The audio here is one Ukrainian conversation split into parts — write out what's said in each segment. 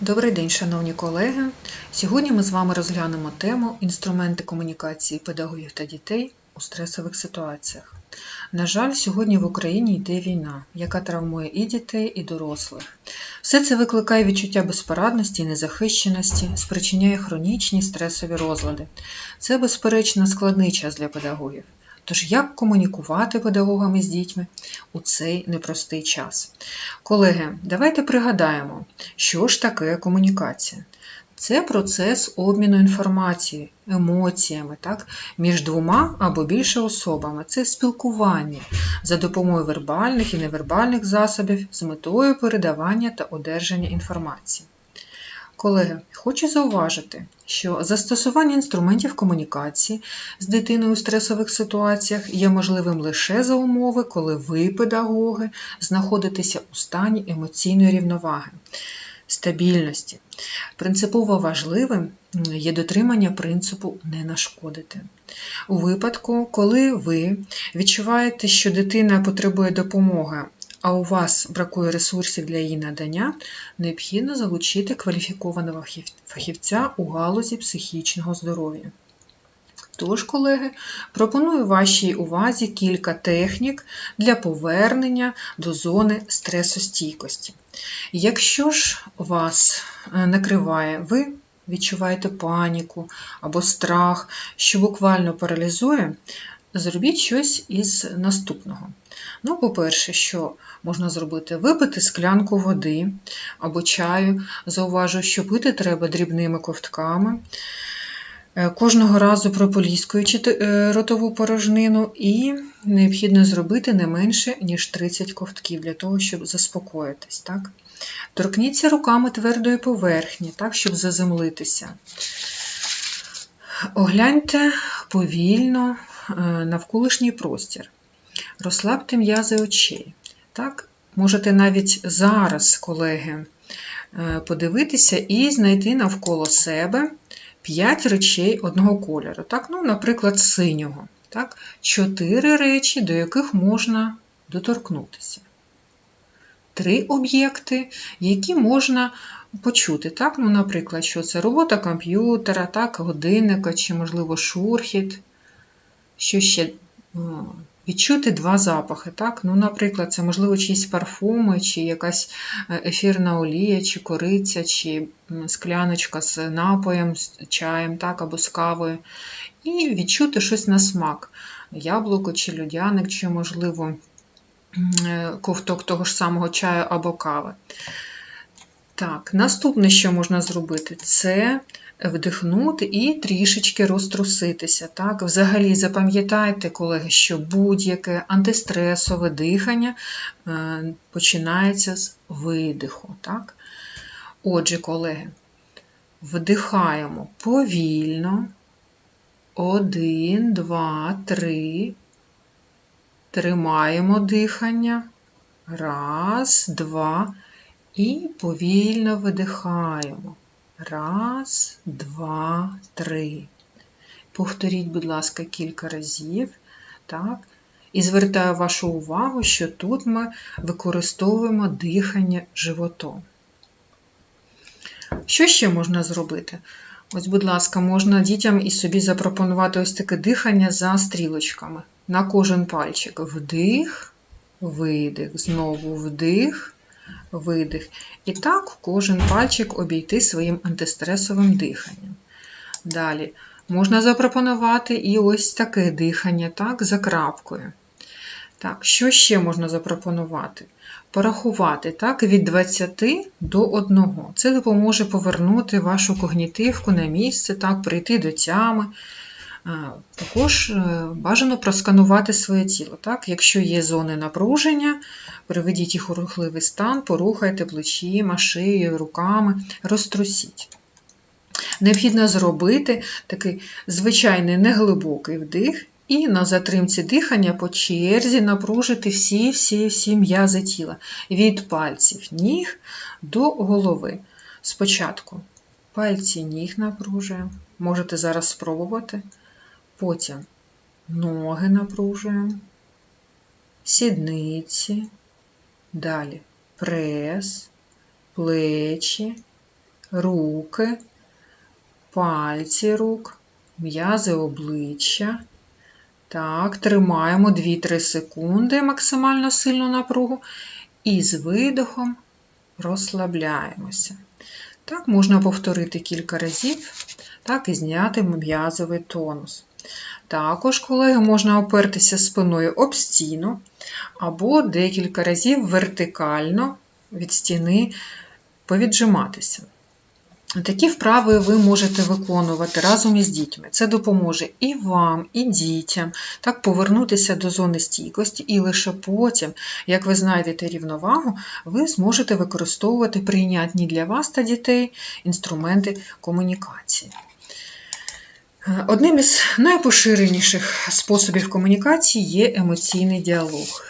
Добрий день, шановні колеги. Сьогодні ми з вами розглянемо тему інструменти комунікації педагогів та дітей у стресових ситуаціях. На жаль, сьогодні в Україні йде війна, яка травмує і дітей, і дорослих. Все це викликає відчуття безпорадності і незахищеності, спричиняє хронічні стресові розлади. Це, безперечно, складний час для педагогів. Тож як комунікувати педагогами з дітьми у цей непростий час? Колеги, давайте пригадаємо, що ж таке комунікація. Це процес обміну інформацією, емоціями так, між двома або більше особами. Це спілкування за допомогою вербальних і невербальних засобів з метою передавання та одержання інформації. Колеги, хочу зауважити, що застосування інструментів комунікації з дитиною у стресових ситуаціях є можливим лише за умови, коли ви, педагоги, знаходитеся у стані емоційної рівноваги, стабільності. Принципово важливим є дотримання принципу не нашкодити. У випадку, коли ви відчуваєте, що дитина потребує допомоги, а у вас бракує ресурсів для її надання, необхідно залучити кваліфікованого фахівця у галузі психічного здоров'я. Тож, колеги, пропоную вашій увазі кілька технік для повернення до зони стресостійкості. Якщо ж вас е, накриває, ви відчуваєте паніку або страх, що буквально паралізує, зробіть щось із наступного. Ну, по-перше, що можна зробити? Випити склянку води або чаю. Зауважу, що пити треба дрібними ковтками. Е, кожного разу прополіскуючи е, ротову порожнину, і необхідно зробити не менше, ніж 30 ковтків для того, щоб заспокоїтись. Так? Торкніться руками твердої поверхні, так, щоб заземлитися. Огляньте повільно навколишній простір. Розслабте м'язи очей. Так? Можете навіть зараз, колеги, е, подивитися і знайти навколо себе 5 речей одного кольору. Так? Ну, Наприклад, синього. Так? 4 речі, до яких можна доторкнутися. Три об'єкти, які можна почути. Так? Ну, Наприклад, що це робота комп'ютера, так, годинника чи, можливо, шурхіт. Що ще відчути два запахи. Так? Ну, Наприклад, це, можливо, чиїсь парфуми, чи якась е, ефірна олія, чи кориця, чи скляночка з напоєм, з чаєм так? або з кавою. І відчути щось на смак. Яблуко, чи людяник, чи, можливо, е, ковток того ж самого чаю або кави. Так, наступне, що можна зробити, це вдихнути і трішечки розтруситися. Так? Взагалі, запам'ятайте, колеги, що будь-яке антистресове дихання е, починається з видиху. Так? Отже, колеги, вдихаємо повільно. Один, два, три. Тримаємо дихання. Раз, два. І повільно видихаємо. Раз, два, три. Повторіть, будь ласка, кілька разів. Так? І звертаю вашу увагу, що тут ми використовуємо дихання животом. Що ще можна зробити? Ось, будь ласка, можна дітям і собі запропонувати ось таке дихання за стрілочками. На кожен пальчик. Вдих, видих, знову вдих, видих. І так кожен пальчик обійти своїм антистресовим диханням. Далі можна запропонувати і ось таке дихання, так, за крапкою. Так, Що ще можна запропонувати? Порахувати так, від 20 до 1. Це допоможе повернути вашу когнітивку на місце, так, прийти до тями. Також е, бажано просканувати своє тіло. Так? Якщо є зони напруження, приведіть їх у рухливий стан, порухайте плечима, шиєю, руками, розтрусіть. Необхідно зробити такий звичайний неглибокий вдих і на затримці дихання по черзі напружити всі-всі-всі м'язи тіла від пальців ніг до голови. Спочатку пальці ніг напружуємо, можете зараз спробувати. Потім ноги напружуємо, сідниці, далі прес, плечі, руки, пальці рук, м'язи обличчя. Так, тримаємо 2-3 секунди максимально сильну напругу і з видохом розслабляємося. Так, можна повторити кілька разів, так і зняти м'язовий тонус. Також, колеги, можна опертися спиною об стіну або декілька разів вертикально від стіни повіджиматися. Такі вправи ви можете виконувати разом із дітьми. Це допоможе і вам, і дітям так повернутися до зони стійкості, і лише потім, як ви знайдете рівновагу, ви зможете використовувати прийнятні для вас та дітей інструменти комунікації. Одним із найпоширеніших способів комунікації є емоційний діалог.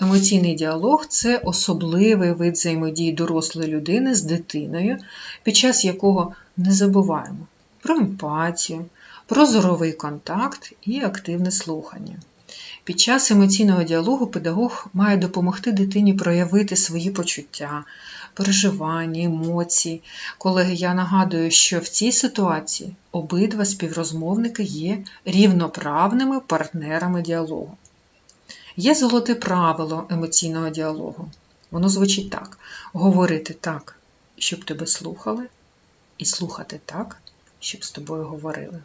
Емоційний діалог це особливий вид взаємодії дорослої людини з дитиною, під час якого не забуваємо про емпатію, про зоровий контакт і активне слухання. Під час емоційного діалогу педагог має допомогти дитині проявити свої почуття, переживання, емоції. Колеги, я нагадую, що в цій ситуації обидва співрозмовники є рівноправними партнерами діалогу. Є золоте правило емоційного діалогу. Воно звучить так: говорити так, щоб тебе слухали, і слухати так, щоб з тобою говорили.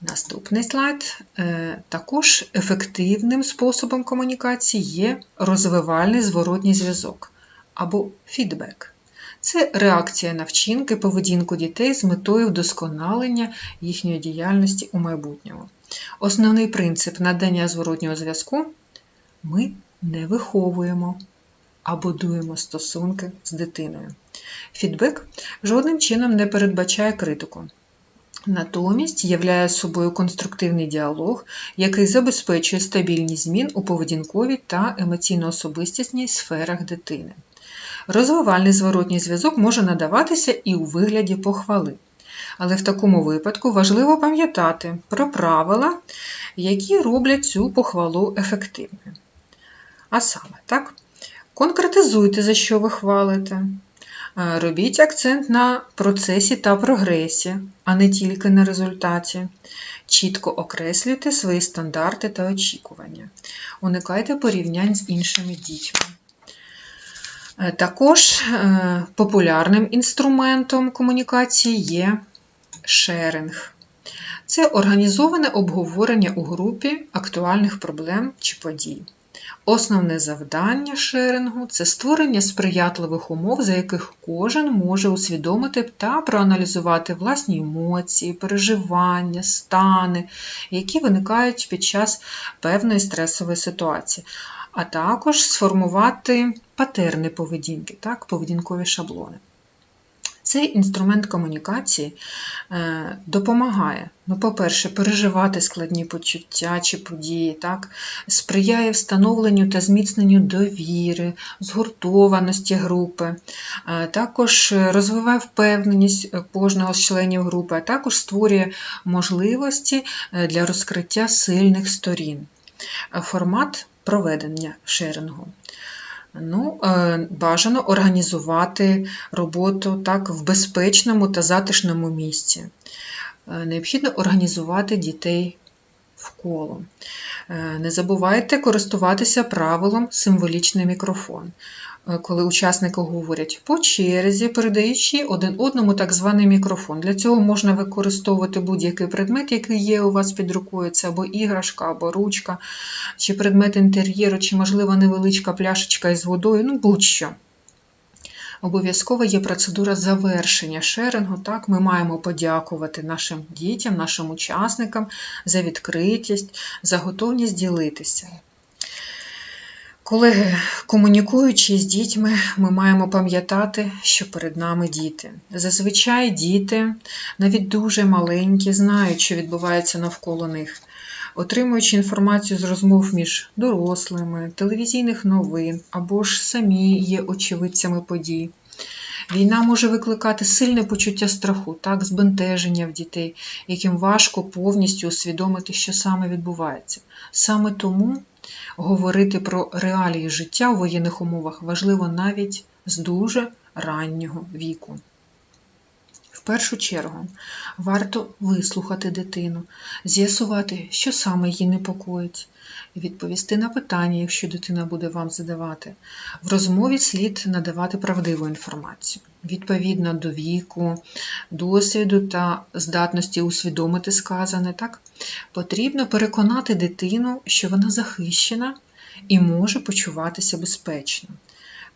Наступний слайд. Е, також ефективним способом комунікації є розвивальний зворотній зв'язок або фідбек. Це реакція на вчинки, поведінку дітей з метою вдосконалення їхньої діяльності у майбутньому. Основний принцип надання зворотнього зв'язку ми не виховуємо а будуємо стосунки з дитиною. Фідбек жодним чином не передбачає критику. Натомість являє собою конструктивний діалог, який забезпечує стабільність змін у поведінковій та емоційно-особистісній сферах дитини. Розвивальний зворотній зв'язок може надаватися і у вигляді похвали. Але в такому випадку важливо пам'ятати про правила, які роблять цю похвалу ефективною. А саме, так, конкретизуйте, за що ви хвалите. Е, робіть акцент на процесі та прогресі, а не тільки на результаті. Чітко окреслюйте свої стандарти та очікування. Уникайте порівнянь з іншими дітьми. Е, також е, популярним інструментом комунікації є шеринг. Це організоване обговорення у групі актуальних проблем чи подій. Основне завдання шерингу це створення сприятливих умов, за яких кожен може усвідомити та проаналізувати власні емоції, переживання, стани, які виникають під час певної стресової ситуації, а також сформувати патерни поведінки, так, поведінкові шаблони. Цей інструмент комунікації е, допомагає, ну, по-перше, переживати складні почуття чи події, так? сприяє встановленню та зміцненню довіри, згуртованості групи, е, також розвиває впевненість кожного з членів групи, а також створює можливості е, для розкриття сильних сторін. Формат проведення шерингу. Ну, е, Бажано організувати роботу так в безпечному та затишному місці. Е, необхідно організувати дітей в коло. Е, не забувайте користуватися правилом символічний мікрофон. Е, коли учасники говорять по черзі, передаючи один одному так званий мікрофон. Для цього можна використовувати будь-який предмет, який є у вас під рукою, це або іграшка, або ручка, чи предмет інтер'єру, чи, можливо, невеличка пляшечка із водою, ну будь-що. Обов'язково є процедура завершення шерингу. Так, Ми маємо подякувати нашим дітям, нашим учасникам за відкритість, за готовність ділитися. Колеги, комунікуючи з дітьми, ми маємо пам'ятати, що перед нами діти. Зазвичай діти, навіть дуже маленькі, знають, що відбувається навколо них, отримуючи інформацію з розмов між дорослими, телевізійних новин або ж самі є очевидцями подій. Війна може викликати сильне почуття страху, так, збентеження в дітей, яким важко повністю усвідомити, що саме відбувається. Саме тому говорити про реалії життя у воєнних умовах важливо навіть з дуже раннього віку. В першу чергу варто вислухати дитину, з'ясувати, що саме її непокоїть, відповісти на питання, якщо дитина буде вам задавати. В розмові слід надавати правдиву інформацію, відповідно до віку, досвіду та здатності усвідомити сказане. Так? Потрібно переконати дитину, що вона захищена і може почуватися безпечно.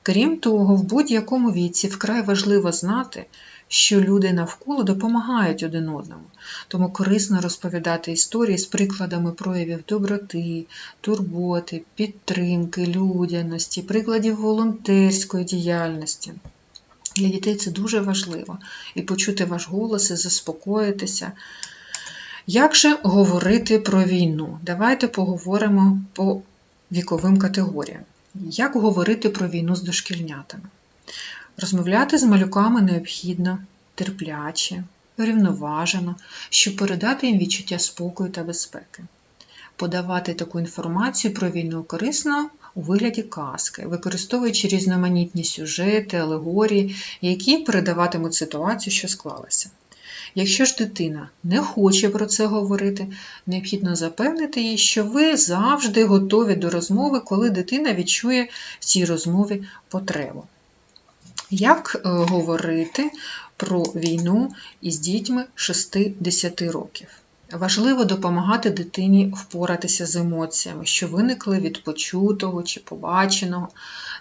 Крім того, в будь-якому віці вкрай важливо знати, що люди навколо допомагають один одному, тому корисно розповідати історії з прикладами проявів доброти, турботи, підтримки, людяності, прикладів волонтерської діяльності. Для дітей це дуже важливо і почути ваш голос, і заспокоїтися. Як же говорити про війну? Давайте поговоримо по віковим категоріям. Як говорити про війну з дошкільнятами? Розмовляти з малюками необхідно терпляче, рівноважено, щоб передати їм відчуття спокою та безпеки. Подавати таку інформацію про війну корисно у вигляді казки, використовуючи різноманітні сюжети, алегорії, які передаватимуть ситуацію, що склалася. Якщо ж дитина не хоче про це говорити, необхідно запевнити їй, що ви завжди готові до розмови, коли дитина відчує в цій розмові потребу. Як е, говорити про війну із дітьми 6-10 років? Важливо допомагати дитині впоратися з емоціями, що виникли від почутого чи побаченого.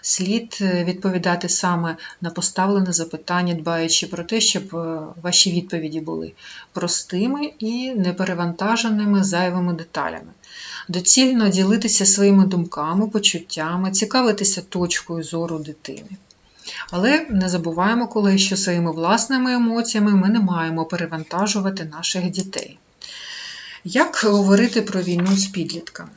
Слід е, відповідати саме на поставлене запитання, дбаючи про те, щоб е, ваші відповіді були простими і неперевантаженими зайвими деталями. Доцільно ділитися своїми думками, почуттями, цікавитися точкою зору дитини. Але не забуваємо, коли що своїми власними емоціями ми не маємо перевантажувати наших дітей. Як говорити про війну з підлітками?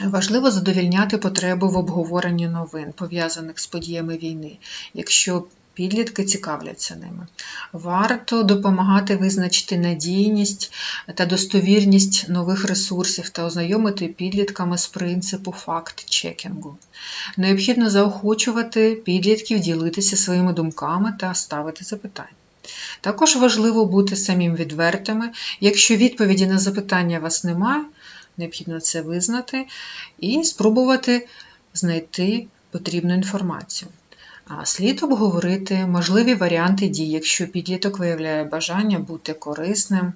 Важливо задовільняти потребу в обговоренні новин, пов'язаних з подіями війни, якщо підлітки цікавляться ними. Варто допомагати визначити надійність та достовірність нових ресурсів та ознайомити підлітками з принципу факт-чекінгу. Необхідно заохочувати підлітків ділитися своїми думками та ставити запитання. Також важливо бути самим відвертими. Якщо відповіді на запитання вас немає, необхідно це визнати і спробувати знайти потрібну інформацію. Слід обговорити можливі варіанти дій, якщо підліток виявляє бажання бути корисним,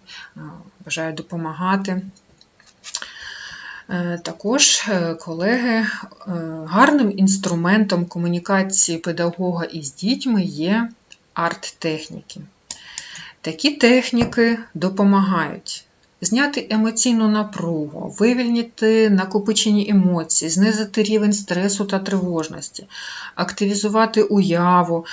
бажає допомагати. Е, також, е, колеги, е, гарним інструментом комунікації педагога із дітьми є арт-техніки. Такі техніки допомагають зняти емоційну напругу, вивільнити накопичені емоції, знизити рівень стресу та тривожності, активізувати уяву,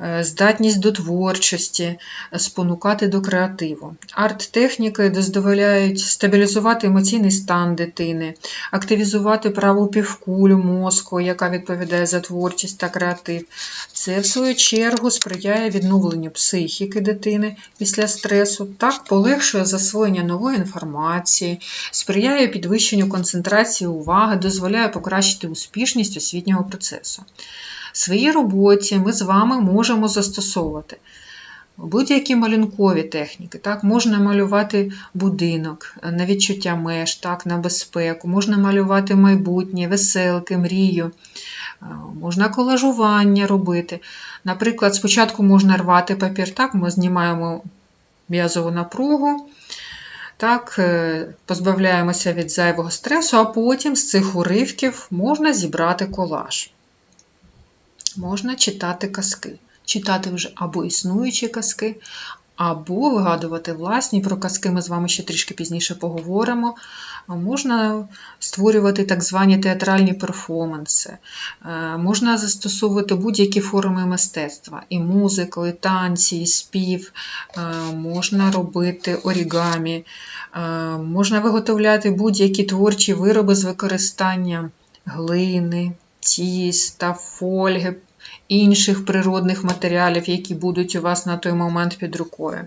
е, здатність до творчості, спонукати до креативу. Арт-техніки дозволяють стабілізувати емоційний стан дитини, активізувати праву півкулю мозку, яка відповідає за творчість та креатив. Це, в свою чергу, сприяє відновленню психіки дитини після стресу, так полегшує засвоєння нової інформації, сприяє підвищенню концентрації уваги, дозволяє покращити успішність освітнього процесу. В своїй роботі ми з вами можемо застосовувати будь-які малюнкові техніки. Так, Можна малювати будинок на відчуття меж, так, на безпеку, можна малювати майбутнє, веселки, мрію. Можна колажування робити. Наприклад, спочатку можна рвати папір, так, ми знімаємо м'язову напругу, так, е, позбавляємося від зайвого стресу, а потім з цих уривків можна зібрати колаж. Можна читати казки, читати вже або існуючі казки, або вигадувати власні. Про казки ми з вами ще трішки пізніше поговоримо. Можна створювати так звані театральні перформанси, е, можна застосовувати будь-які форми мистецтва: і музику, і танці, і спів, е, можна робити орігамі, е, можна виготовляти будь-які творчі вироби з використанням глини, тіста, фольги, інших природних матеріалів, які будуть у вас на той момент під рукою.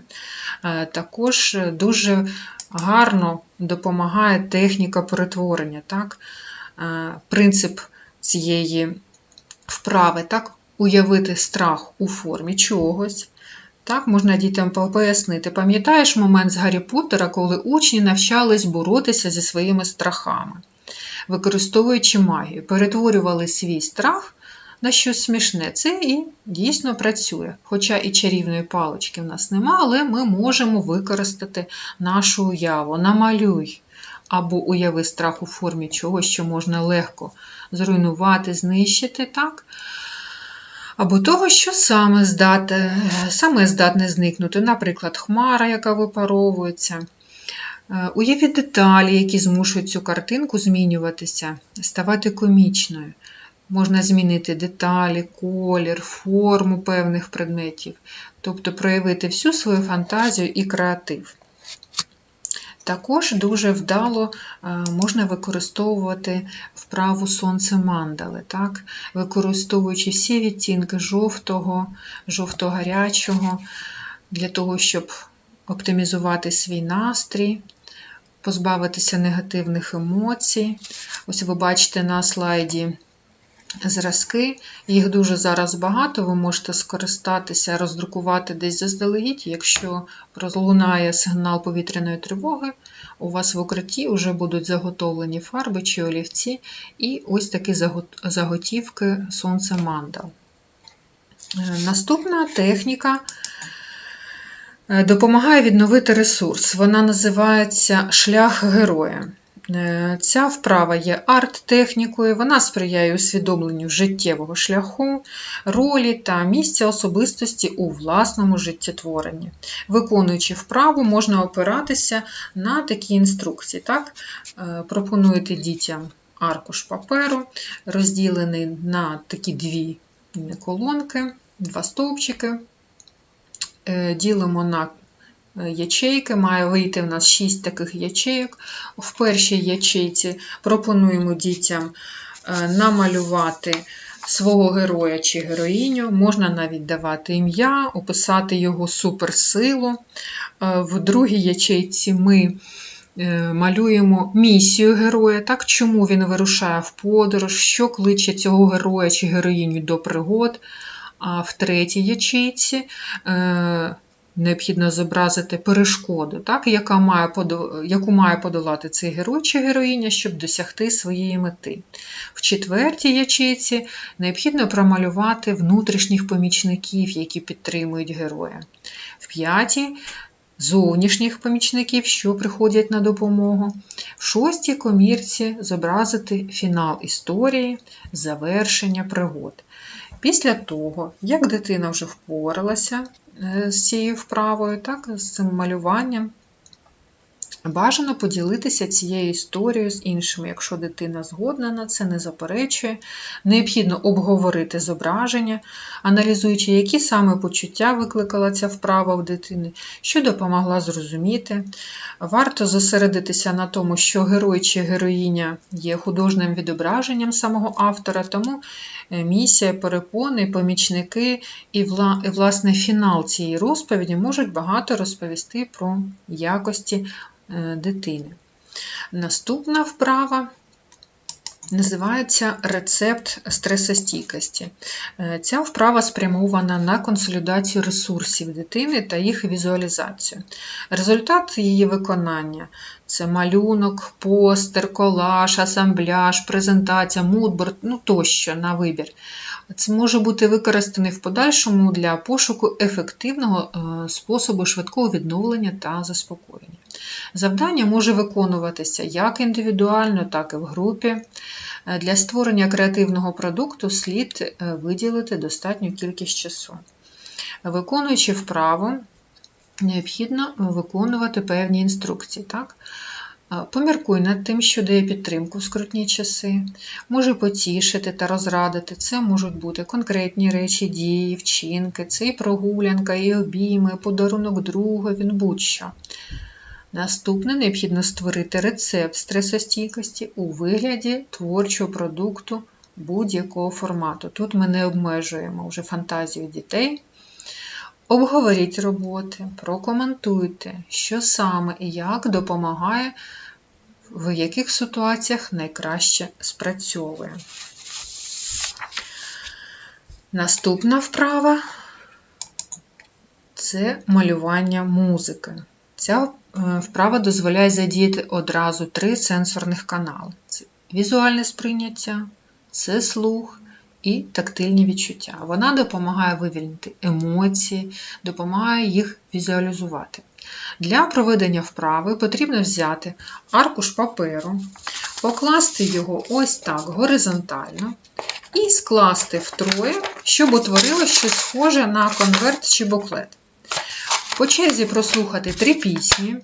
Е, також дуже гарно допомагає техніка перетворення. Так? Е, принцип цієї вправи, так? уявити страх у формі чогось. Так, можна дітям пояснити. Пам'ятаєш момент з Гаррі Поттера, коли учні навчались боротися зі своїми страхами, використовуючи магію, перетворювали свій страх на щось смішне. Це і дійсно працює. Хоча і чарівної палички в нас нема, але ми можемо використати нашу уяву. Намалюй або уяви страх у формі чогось, що можна легко зруйнувати, знищити, так? Або того, що саме здатне, саме здатне зникнути, наприклад, хмара, яка випаровується. Е, Уявіть деталі, які змушують цю картинку змінюватися, ставати комічною. Можна змінити деталі, колір, форму певних предметів, тобто проявити всю свою фантазію і креатив. Також дуже вдало е, можна використовувати вправу сонце мандали, так? використовуючи всі відтінки жовтого, жовто-гарячого, для того, щоб оптимізувати свій настрій, позбавитися негативних емоцій. Ось ви бачите на слайді зразки, їх дуже зараз багато, ви можете скористатися, роздрукувати десь заздалегідь, якщо пролунає сигнал повітряної тривоги, у вас в укритті вже будуть заготовлені фарби чи олівці, і ось такі заготівки сонце мандал. Е, Наступна техніка е, допомагає відновити ресурс. Вона називається шлях героя. Е, Ця вправа є арт-технікою, вона сприяє усвідомленню життєвого шляху, ролі та місця особистості у власному життєтворенні. Виконуючи вправу, можна опиратися на такі інструкції. Так? Е, Пропонуєте дітям аркуш паперу, розділений на такі дві колонки, два стовпчики. Е, Ділимо на ячейки, має вийти в нас 6 таких ячейок. В першій ячейці пропонуємо дітям е, намалювати свого героя чи героїню, можна навіть давати ім'я, описати його суперсилу. Е, В другій ячейці ми е, малюємо місію героя, так, чому він вирушає в подорож, що кличе цього героя чи героїню до пригод. А в третій ячейці необхідно зобразити перешкоду, так, яка має, яку має подолати цей герой чи героїня, щоб досягти своєї мети. В четвертій ячейці необхідно промалювати внутрішніх помічників, які підтримують героя. В п'ятій зовнішніх помічників, що приходять на допомогу. В шостій комірці зобразити фінал історії, завершення пригод. Після того, як дитина вже впоралася е, з цією вправою, так, з цим малюванням, бажано поділитися цією історією з іншими, якщо дитина згодна на це, не заперечує. Необхідно обговорити зображення, аналізуючи, які саме почуття викликала ця вправа в дитини, що допомогла зрозуміти. Варто зосередитися на тому, що герой чи героїня є художнім відображенням самого автора, тому е, місія, перепони, помічники і, власне, фінал цієї розповіді можуть багато розповісти про якості дитини. Наступна вправа називається рецепт стресостійкості. Е, Ця вправа спрямована на консолідацію ресурсів дитини та їх візуалізацію. Результат її виконання це малюнок, постер, колаж, асамбляж, презентація, мудборд, ну тощо на вибір. Це може бути використаний в подальшому для пошуку ефективного е, способу швидкого відновлення та заспокоєння. Завдання може виконуватися як індивідуально, так і в групі. Для створення креативного продукту слід е, виділити достатню кількість часу. Виконуючи вправу, необхідно виконувати певні інструкції. Так? Поміркуй над тим, що дає підтримку в скрутні часи, може потішити та розрадити. Це можуть бути конкретні речі, дії, вчинки, це і прогулянка, і обійми, подарунок другові, ну, будь-що. Наступне необхідно створити рецепт стресостійкості у вигляді творчого продукту будь-якого формату. Тут ми не обмежуємо вже фантазію дітей. Обговоріть роботи, прокоментуйте, що саме і як допомагає, в яких ситуаціях найкраще спрацьовує. Наступна вправа це малювання музики. Ця е, вправа дозволяє задіяти одразу три сенсорних канали: це візуальне сприйняття, це слух і тактильні відчуття. Вона допомагає вивільнити емоції, допомагає їх візуалізувати. Для проведення вправи потрібно взяти аркуш паперу, покласти його ось так горизонтально і скласти втроє, щоб утворило щось схоже на конверт чи буклет. По черзі прослухати три пісні.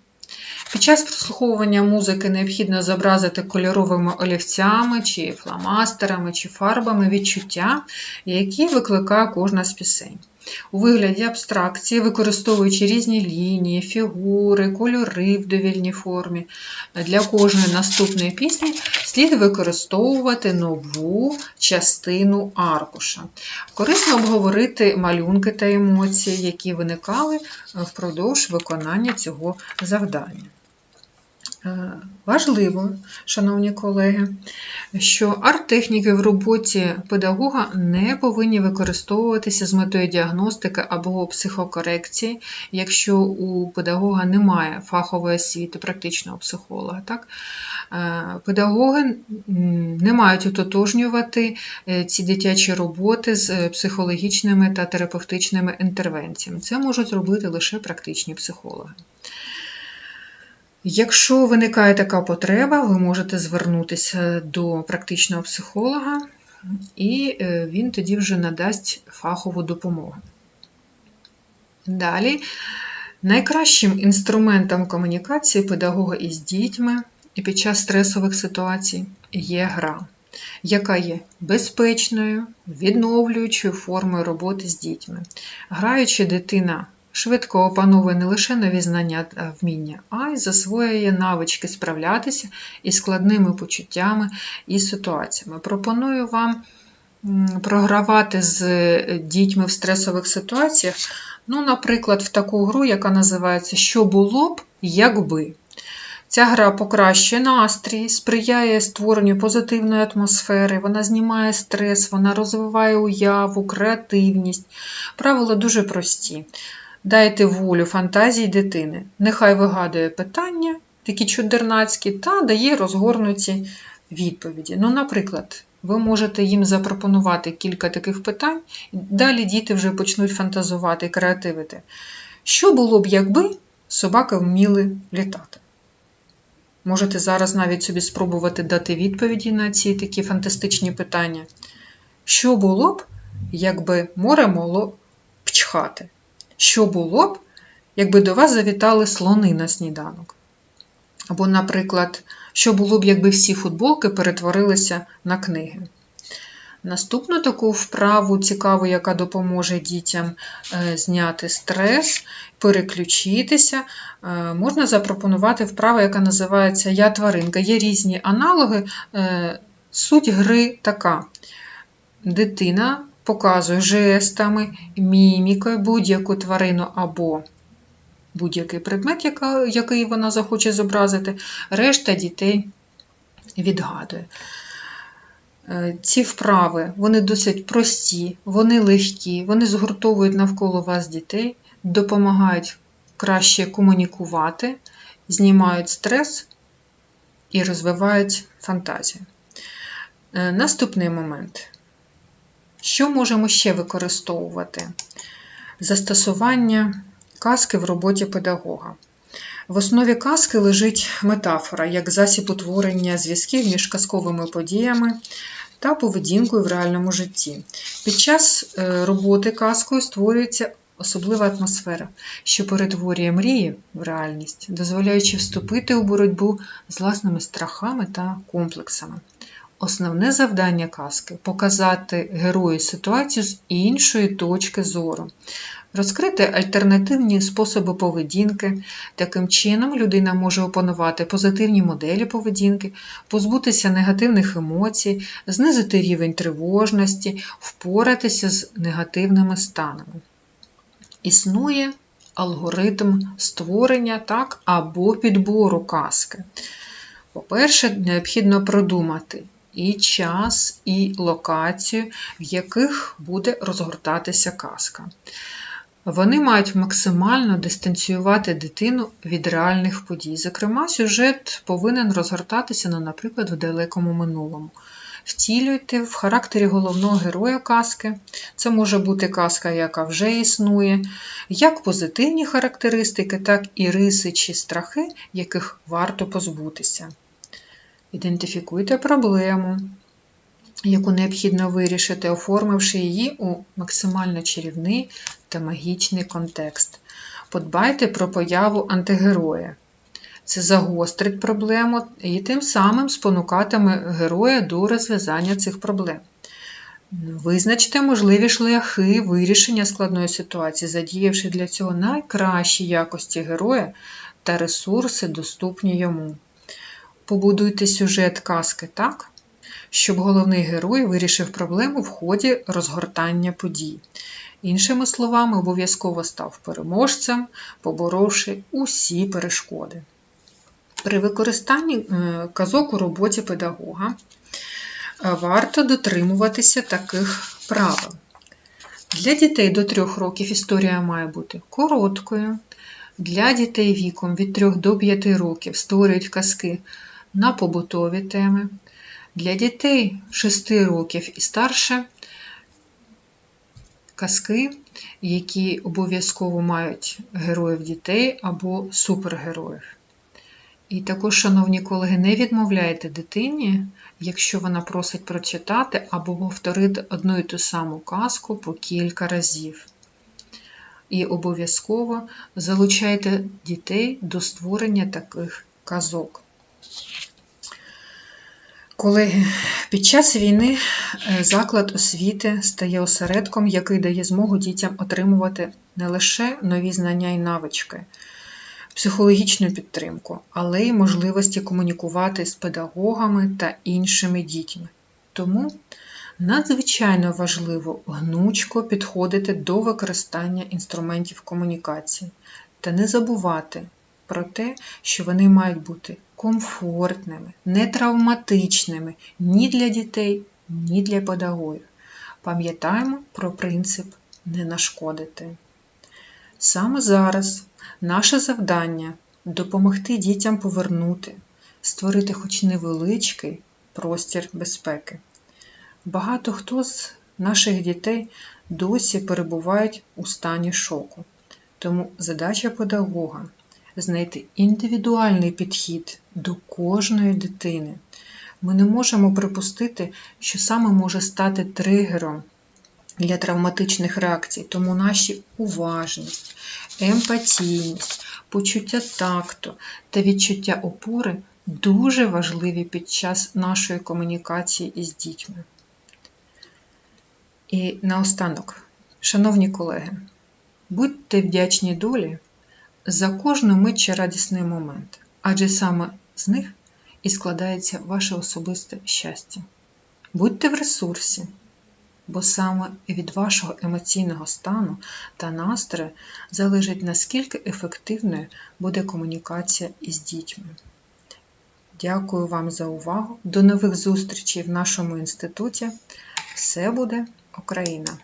Під час прослуховування музики необхідно зобразити кольоровими олівцями, чи фломастерами, чи фарбами відчуття, які викликає кожна з пісень. У вигляді абстракції, використовуючи різні лінії, фігури, кольори в довільній формі. Для кожної наступної пісні слід використовувати нову частину аркуша. Корисно обговорити малюнки та емоції, які виникали впродовж виконання цього завдання. Е, важливо, шановні колеги, що арт-техніки в роботі педагога не повинні використовуватися з метою діагностики або психокорекції, якщо у педагога немає фахової освіти, практичного психолога. Так? Е, педагоги не мають ототожнювати е, ці дитячі роботи з психологічними та терапевтичними інтервенціями. Це можуть робити лише практичні психологи. Якщо виникає така потреба, ви можете звернутися до практичного психолога, і е, він тоді вже надасть фахову допомогу. Далі, найкращим інструментом комунікації педагога із дітьми і під час стресових ситуацій є гра, яка є безпечною, відновлюючою формою роботи з дітьми. Граючи, дитина Швидко опановує не лише нові знання та вміння, а й засвоює навички справлятися із складними почуттями і ситуаціями. Пропоную вам програвати з дітьми в стресових ситуаціях, ну, наприклад, в таку гру, яка називається Що було б, якби. Ця гра покращує настрій, сприяє створенню позитивної атмосфери, вона знімає стрес, вона розвиває уяву, креативність. Правила дуже прості. Дайте волю фантазії дитини. Нехай вигадує питання, такі чудернацькі, та дає розгорнуті відповіді. Ну, наприклад, ви можете їм запропонувати кілька таких питань, далі діти вже почнуть фантазувати і креативити. Що було б, якби собаки вміли літати? Можете зараз навіть собі спробувати дати відповіді на ці такі фантастичні питання. Що було б, якби море могло пчхати? Що було б, якби до вас завітали слони на сніданок. Або, наприклад, що було б, якби всі футболки перетворилися на книги. Наступну таку вправу цікаву, яка допоможе дітям е, зняти стрес, переключитися, е, можна запропонувати вправу, яка називається Я тваринка. Є різні аналоги. Е, суть гри така. Дитина показує жестами, мімікою будь-яку тварину або будь-який предмет, який вона захоче зобразити, решта дітей відгадує. Е, ці вправи вони досить прості, вони легкі, вони згуртовують навколо вас дітей, допомагають краще комунікувати, знімають стрес і розвивають фантазію. Е, наступний момент. Що можемо ще використовувати? Застосування казки в роботі педагога. В основі казки лежить метафора як засіб утворення зв'язків між казковими подіями та поведінкою в реальному житті. Під час е, роботи казкою створюється особлива атмосфера, що перетворює мрії в реальність, дозволяючи вступити у боротьбу з власними страхами та комплексами. Основне завдання казки показати герою ситуацію з іншої точки зору, розкрити альтернативні способи поведінки. Таким чином, людина може опанувати позитивні моделі поведінки, позбутися негативних емоцій, знизити рівень тривожності, впоратися з негативними станами. Існує алгоритм створення так, або підбору казки. По-перше, необхідно продумати, і час, і локацію, в яких буде розгортатися казка. Вони мають максимально дистанціювати дитину від реальних подій. Зокрема, сюжет повинен розгортатися, ну, наприклад, в далекому минулому. Втілюйте в характері головного героя казки. Це може бути казка, яка вже існує, як позитивні характеристики, так і риси чи страхи, яких варто позбутися. Ідентифікуйте проблему, яку необхідно вирішити, оформивши її у максимально чарівний та магічний контекст. Подбайте про появу антигероя. Це загострить проблему і тим самим спонукатиме героя до розв'язання цих проблем. Визначте можливі шляхи вирішення складної ситуації, задіявши для цього найкращі якості героя та ресурси, доступні йому. Побудуйте сюжет казки так, щоб головний герой вирішив проблему в ході розгортання подій. Іншими словами, обов'язково став переможцем, поборовши усі перешкоди. При використанні е, казок у роботі педагога е, варто дотримуватися таких правил. Для дітей до 3 років історія має бути короткою. Для дітей віком від 3 до 5 років створюють казки на побутові теми. Для дітей 6 років і старше казки, які обов'язково мають героїв дітей або супергероїв. І також, шановні колеги, не відмовляйте дитині, якщо вона просить прочитати або повторити одну і ту саму казку по кілька разів. І обов'язково залучайте дітей до створення таких казок. Колеги, під час війни е, заклад освіти стає осередком, який дає змогу дітям отримувати не лише нові знання і навички, психологічну підтримку, але й можливості комунікувати з педагогами та іншими дітьми. Тому надзвичайно важливо гнучко підходити до використання інструментів комунікації та не забувати про те, що вони мають бути комфортними, не травматичними ні для дітей, ні для педагогів. Пам'ятаємо про принцип не нашкодити. Саме зараз наше завдання допомогти дітям повернути, створити хоч невеличкий простір безпеки. Багато хто з наших дітей досі перебувають у стані шоку. Тому задача педагога знайти індивідуальний підхід до кожної дитини. Ми не можемо припустити, що саме може стати тригером для травматичних реакцій, тому наші уважність, емпатійність, почуття такту та відчуття опори дуже важливі під час нашої комунікації із дітьми. І наостанок, шановні колеги, будьте вдячні долі за кожну мить чи радісний момент, адже саме з них і складається ваше особисте щастя. Будьте в ресурсі, бо саме від вашого емоційного стану та настрою залежить наскільки ефективною буде комунікація із дітьми. Дякую вам за увагу. До нових зустрічей в нашому інституті. Все буде Україна!